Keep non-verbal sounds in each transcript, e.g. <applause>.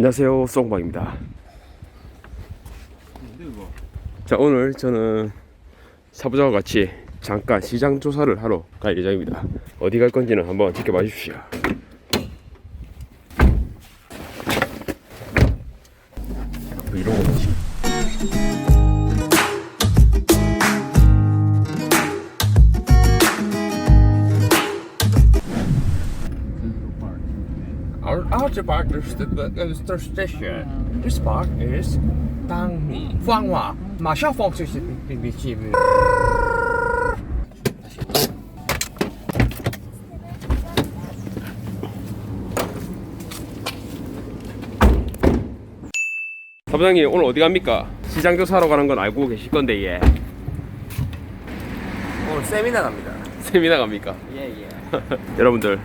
안녕하세요 송방입니다. 자 오늘 저는 사부장과 같이 잠깐 시장 조사를 하러 갈 예정입니다. 어디 갈 건지는 한번 지켜봐 주십시오. 뭐 이런 거지 Sparklers een stresje. De spark is tang ni fuang hua. Maar xiao fong zit in die chim. 사부장님 오늘 어디 갑니까? 시장 조사하러 가는 건 알고 계실 건데 예. 오늘 세미나 갑니다. 세미나 갑니까? 예 예. 여러분들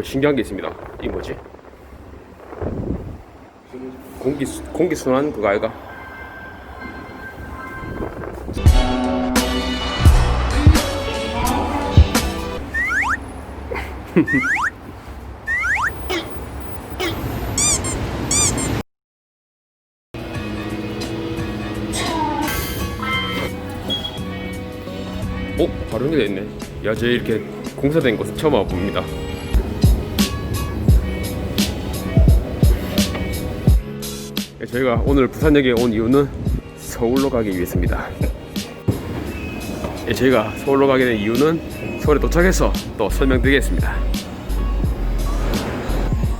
어 신기한 게 있습니다. 이 뭐지? 공기 수- 공기 순환 그거 아이가? <laughs> 어? 바로 연결돼 있네. 야, 저 이렇게 공사된 곳은 처음 와봅니다. 저희가 오늘 부산역에 온 이유는 서울로 가기 위해서입니다. 예, 저희가 서울로 가게 된 이유는 서울에 도착해서 또 설명드리겠습니다.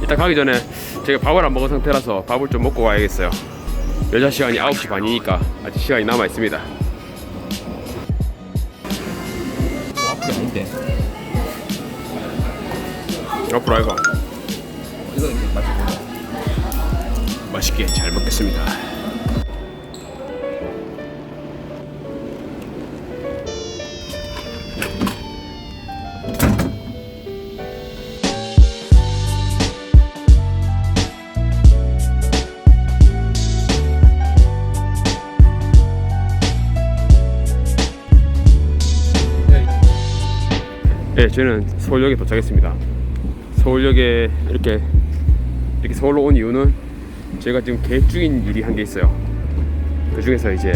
일단 가기 전에 제가 밥을 안 먹은 상태라서 밥을 좀 먹고 가야겠어요. 여자 시간이 9시 반이니까 아직 시간이 남아 있습니다. 앞이 아닌데. 앞으로 아이가 이거 이제 마시고. 맛있게 잘 먹겠습니다. 네, 저는 서울역에 도착했습니다. 서울역에 이렇게 이렇게 서울로 온 이유는 제가 지금 계획 중인 일이 한 게 있어요. 그 중에서 이제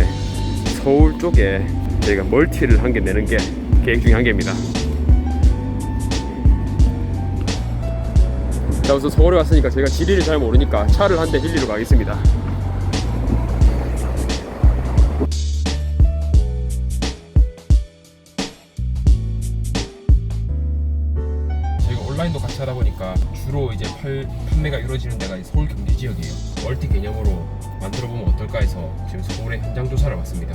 서울 쪽에 저희가 멀티를 한 개 내는 게 계획 중에 한 개입니다. 자, 우선 서울에 왔으니까 제가 지리를 잘 모르니까 차를 한 대 빌리러 가겠습니다. 하다 보니까 주로 이제 팔, 판매가 이루어지는 데가 이 서울 경기 지역이에요. 멀티 개념으로 만들어 보면 어떨까 해서 지금 서울에 현장 조사를 왔습니다.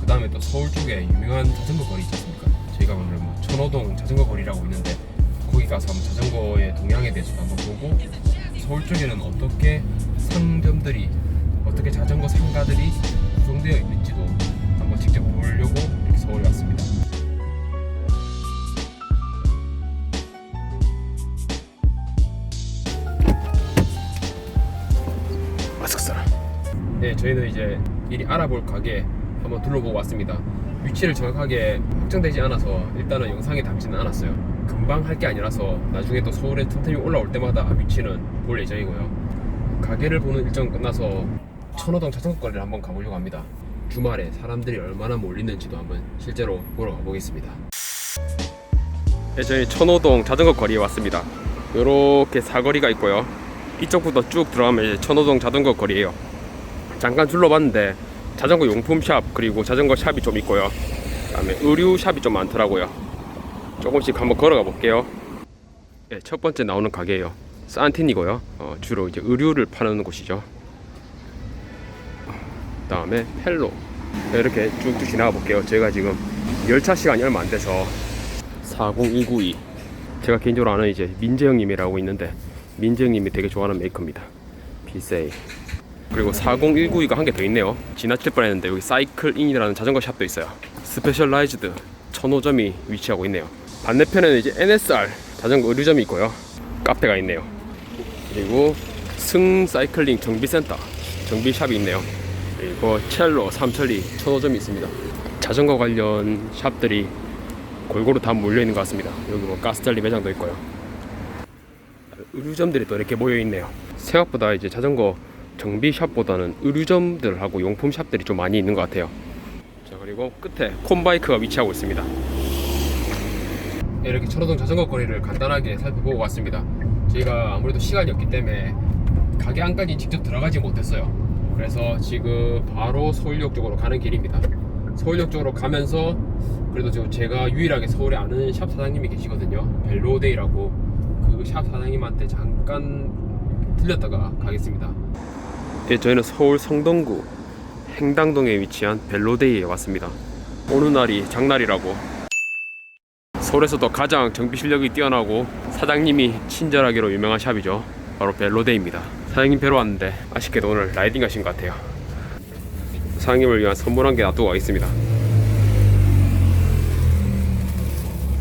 그 다음에 또 서울 쪽에 유명한 자전거 거리 있지 않습니까? 저희가 오늘 뭐 천호동 자전거 거리라고 있는데 거기 가서 한번 자전거의 동향에 대해서 한번 보고 서울 쪽에는 어떻게 상점들이 어떻게 자전거 상가들이 구성되어 있는지도 한번 직접 보려고 이렇게 서울에 왔습니다. 네, 저희는 이제 미리 알아볼 가게 한번 둘러보고 왔습니다. 위치를 정확하게 확정되지 않아서 일단은 영상에 담지는 않았어요. 금방 할 게 아니라서 나중에 또 서울에 틈틈이 올라올 때마다 위치는 볼 예정이고요. 가게를 보는 일정 끝나서 천호동 자전거 거리를 한번 가보려고 합니다. 주말에 사람들이 얼마나 몰리는지도 한번 실제로 보러 가보겠습니다. 네, 저희 천호동 자전거 거리에 왔습니다. 이렇게 사거리가 있고요. 이쪽부터 쭉 들어가면 이제 천호동 자전거 거리예요. 잠깐 둘러봤는데 자전거 용품 샵 그리고 자전거 샵이 좀 있고요. 그다음에 의류 샵이 좀 많더라고요. 조금씩 한번 걸어가 볼게요. 네, 첫 번째 나오는 가게예요. 산틴이고요. 어, 주로 이제 의류를 파는 곳이죠. 그 다음에 펠로 네, 이렇게 쭉쭉 지나가 볼게요. 제가 지금 열차 시간이 얼마 안 돼서 40292 제가 개인적으로 아는 이제 민재 형님이라고 있는데 민재 형님이 되게 좋아하는 메이커입니다. 비세이 그리고 40192가 한 개 더 있네요. 지나칠 뻔했는데 여기 사이클인이라는 자전거 샵도 있어요. 스페셜라이즈드 천호점이 위치하고 있네요. 반대편에는 이제 NSR 자전거 의류점이 있고요. 카페가 있네요. 그리고 승 사이클링 정비센터 정비샵이 있네요. 그리고 첼로 삼천리 천호점이 있습니다. 자전거 관련 샵들이 골고루 다 몰려 있는 것 같습니다. 여기 뭐 가스달리 매장도 있고요. 의류점들이 또 이렇게 모여 있네요. 생각보다 이제 자전거 정비샵보다는 의류점들하고 용품샵들이 좀 많이 있는 것 같아요. 자 그리고 끝에 콤바이크가 위치하고 있습니다. 이렇게 철호동 자전거 거리를 간단하게 살펴보고 왔습니다. 저희가 아무래도 시간이 없기 때문에 가게 안까지 직접 들어가지 못했어요. 그래서 지금 바로 서울역 쪽으로 가는 길입니다. 서울역 쪽으로 가면서 그래도 지금 제가 유일하게 서울에 아는 샵 사장님이 계시거든요. 벨로데이라고 그 샵 사장님한테 잠깐 들렸다가 가겠습니다. 예, 저희는 서울 성동구 행당동에 위치한 벨로데이에 왔습니다. 오는 날이 장날이라고 서울에서도 가장 정비 실력이 뛰어나고 사장님이 친절하기로 유명한 샵이죠. 바로 벨로데이입니다. 사장님 뵈러 왔는데 아쉽게도 오늘 라이딩 하신 것 같아요. 사장님을 위한 선물 한 개 놔두고 가겠습니다.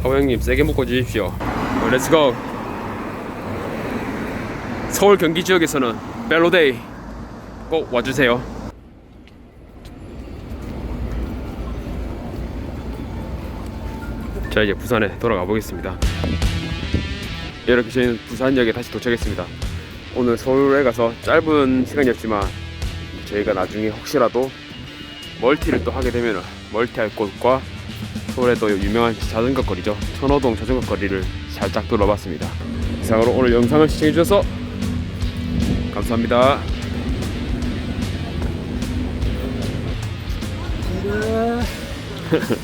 형님 세게 묶어 주십시오. 렛츠고. 서울 경기 지역에서는 벨로데이 꼭 와주세요. 자 이제 부산에 돌아가 보겠습니다. 이렇게 저희는 부산역에 다시 도착했습니다. 오늘 서울에 가서 짧은 시간이었지만 저희가 나중에 혹시라도 멀티를 또 하게 되면 멀티할 곳과 서울에 또 유명한 자전거 거리죠. 천호동 자전거 거리를 살짝 둘러봤습니다. 이상으로 오늘 영상을 시청해주셔서 감사합니다. 呃呵呵